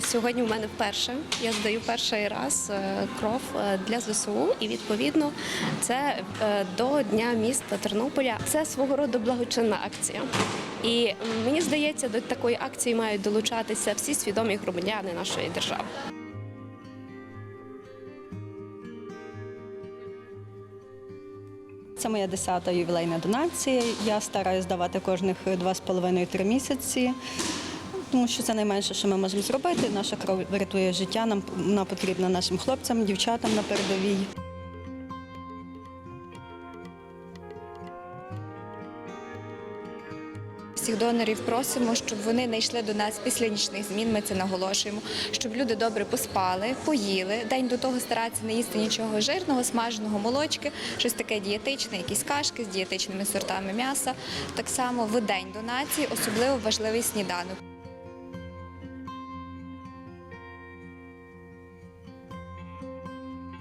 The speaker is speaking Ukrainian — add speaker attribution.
Speaker 1: Сьогодні в мене вперше. Я здаю перший раз е, кров е, для ЗСУ, і відповідно це е, до Дня міста Тернополя. Це свого роду благочинна акція. І мені здається, до такої акції мають долучатися всі свідомі громадяни нашої держави.
Speaker 2: Це моя десята ювілейна донація. Я стараюсь давати кожних два з половиною три місяці. Тому що це найменше, що ми можемо зробити. Наша кров врятує життя. Нам вона потрібна нашим хлопцям, дівчатам на передовій.
Speaker 3: Всіх донорів просимо, щоб вони не йшли до нас після нічних змін. Ми це наголошуємо, щоб люди добре поспали, поїли. День до того старатися не їсти нічого жирного, смаженого молочки, щось таке дієтичне, якісь кашки з дієтичними сортами м'яса. Так само в день донації особливо важливий сніданок.